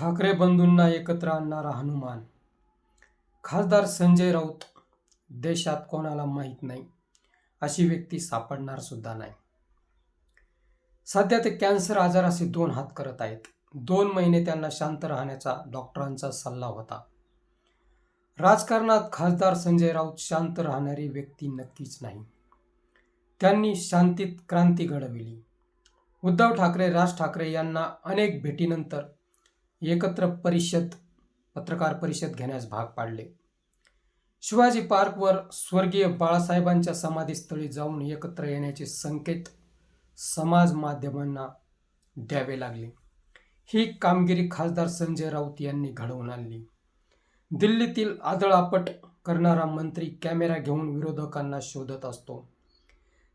ठाकरे बंधूंना एकत्र आणणारा हनुमान. खासदार संजय राऊत देशात कोणाला माहीत नाही अशी व्यक्ती सापडणार सुद्धा नाही. सध्या ते कॅन्सर आजाराशी दोन हात करत आहेत. दोन महिने त्यांना शांत राहण्याचा डॉक्टरांचा सल्ला होता. राजकारणात खासदार संजय राऊत शांत राहणारी व्यक्ती नक्कीच नाही. त्यांनी शांतीत क्रांती घडविली. उद्धव ठाकरे राज ठाकरे यांना अनेक भेटीनंतर एकत्र परिषद पत्रकार परिषद घेण्यास भाग पाडले. शिवाजी पार्कवर स्वर्गीय बाळासाहेबांच्या समाधीस्थळी जाऊन एकत्र येण्याचे संकेत समाज माध्यमांना द्यावे लागले. ही कामगिरी खासदार संजय राऊत यांनी घडवून आणली. दिल्लीतील आदळापट करणारा मंत्री कॅमेरा घेऊन विरोधकांना शोधत असतो.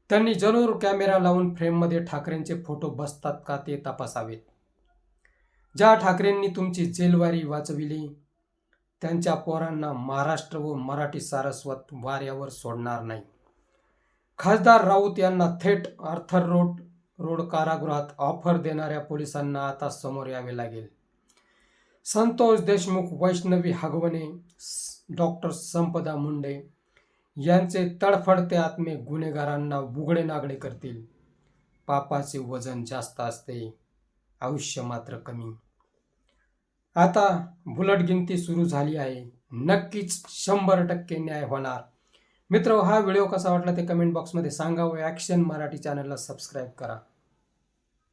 त्यांनी जरूर कॅमेरा लावून फ्रेममध्ये ठाकरेंचे फोटो बसतात का ते तपासावेत. ज्या ठाकरेंनी तुमची जेलवारी वाचविली त्यांच्या पोरांना महाराष्ट्र व मराठी सारस्वत वाऱ्यावर सोडणार नाही. खासदार राऊत यांना थेट आर्थर रोड रोड कारागृहात ऑफर देणाऱ्या पोलिसांना आता समोर यावे लागेल. संतोष देशमुख वैष्णवी हगवणे डॉक्टर संपदा मुंडे यांचे तडफडते आत्मे गुन्हेगारांना बुगडे नागडे करतील. पापाचे वजन जास्त असते आयुष्य मात्र कमी. आता बुलटगिनती सुरू झाली आहे. नक्कीच शंभर टक्के न्याय होणार. मित्र हा व्हिडिओ कसा वाटला ते कमेंट बॉक्समध्ये सांगा व ॲक्शन मराठी चॅनलला सबस्क्राईब करा.